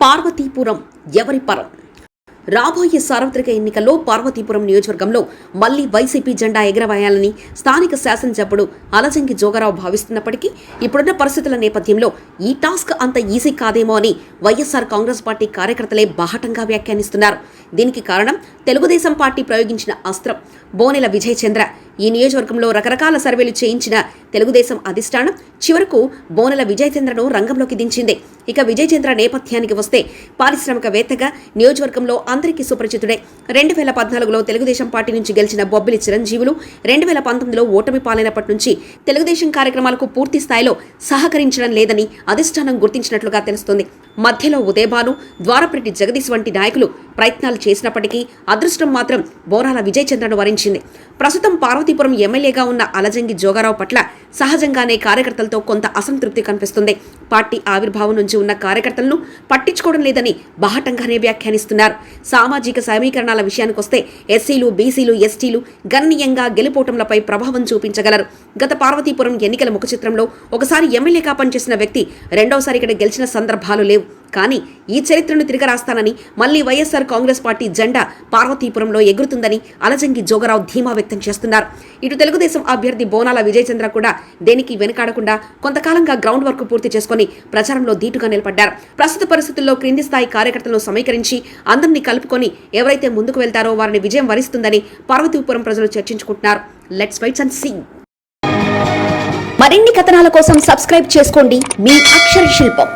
పార్వతీపురం ఎవరి పరం రాబోయే సార్వత్రిక ఎన్నికల్లో పార్వతీపురం నియోజకవర్గంలో మళ్ళీ వైసీపీ జెండా ఎగరవేయాలని స్థానిక శాసనసభ్యుడు అలజంగి జోగారావు భావిస్తున్నప్పటికీ ఇప్పుడున్న పరిస్థితుల నేపథ్యంలో ఈ టాస్క్ అంత ఈజీ కాదేమో అని వైఎస్ఆర్ కాంగ్రెస్ పార్టీ కార్యకర్తలే బాహటంగా వ్యాఖ్యానిస్తున్నారు. దీనికి కారణం తెలుగుదేశం పార్టీ ప్రయోగించిన అస్త్రం. బోనెల విజయచంద్ర ఈ నియోజకవర్గంలో రకరకాల సర్వేలు చేయించిన తెలుగుదేశం అధిష్టానం చివరకు బోనల విజయచంద్రను రంగంలోకి దించింది. ఇక విజయచంద్ర నేపథ్యానికి వస్తే పారిశ్రామికవేత్తగా నియోజకవర్గంలో అందరికీ సుపరిచితుడే. రెండు వేల పద్నాలుగులో తెలుగుదేశం పార్టీ నుంచి గెలిచిన బొబ్బిలి చిరంజీవులు రెండు వేల పంతొమ్మిదిలో ఓటమి పాలైనప్పటి నుంచి తెలుగుదేశం కార్యక్రమాలకు పూర్తి స్థాయిలో సహకరించడం లేదని అధిష్టానం గుర్తించినట్లుగా తెలుస్తోంది. మధ్యలో ఉదయభాను ద్వారపరెడ్డి జగదీశ్ వంటి నాయకులు ప్రయత్నాలు చేసినప్పటికీ అదృష్టం మాత్రం బోరాల విజయచంద్రను వరించింది. ప్రస్తుతం పార్వతీపురం ఎమ్మెల్యేగా ఉన్న అలజంగి జోగారావు పట్ల సహజంగానే కార్యకర్తలతో కొంత అసంతృప్తి కనిపిస్తుంది. పార్టీ ఆవిర్భావం నుంచి ఉన్న కార్యకర్తలను పట్టించుకోవడం లేదని బాహటంగానే వ్యాఖ్యానిస్తున్నారు. సామాజిక సమీకరణాల విషయానికొస్తే ఎస్సీలు బీసీలు ఎస్టీలు గణనీయంగా గెలుపోటంలపై ప్రభావం చూపించగలరు. గత పార్వతీపురం ఎన్నికల ముఖ చిత్రంలో ఒకసారి ఎమ్మెల్యేగా పనిచేసిన వ్యక్తి రెండవసారి ఇక్కడ గెలిచిన సందర్భాలు లేవు. కానీ ఈ చరిత్రను తిరిగి రాస్తానని మళ్ళీ వైఎస్ఆర్ కాంగ్రెస్ పార్టీ జెండా పార్వతీపురంలో ఎగురుతుందని అలజంగి జోగరావు ధీమా వ్యక్తం చేస్తున్నారు. ఇటు తెలుగుదేశం అభ్యర్థి బోనాల విజయచంద్ర కూడా దేనికి వెనుకాడకుండా కొంతకాలంగా గ్రౌండ్ వర్క్ పూర్తి చేసుకుని ప్రచారంలో ధీటుగా నిలబడ్డారు. ప్రస్తుత పరిస్థితుల్లో క్రింది స్థాయి కార్యకర్తలను సమీకరించి అందరినీ కలుపుకొని ఎవరైతే ముందుకు వెళ్తారో వారిని విజయం వరిస్తుందని పార్వతీపురం ప్రజలు చర్చించుకుంటున్నారు. Let's wait and see. మరిన్ని కథనాల కోసం సబ్స్క్రైబ్ చేసుకోండి. మీ అక్షర శిల్పం.